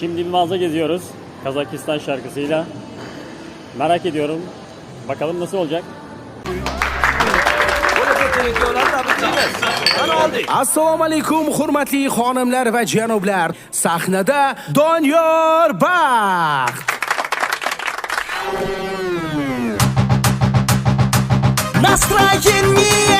Şimdi bir mağaza geziyoruz. Kazakistan şarkısıyla. Merak ediyorum. Bakalım nasıl olacak. assalomu alaykum hurmatli xonimlar va janoblar sahnada doniyor baxt Настроение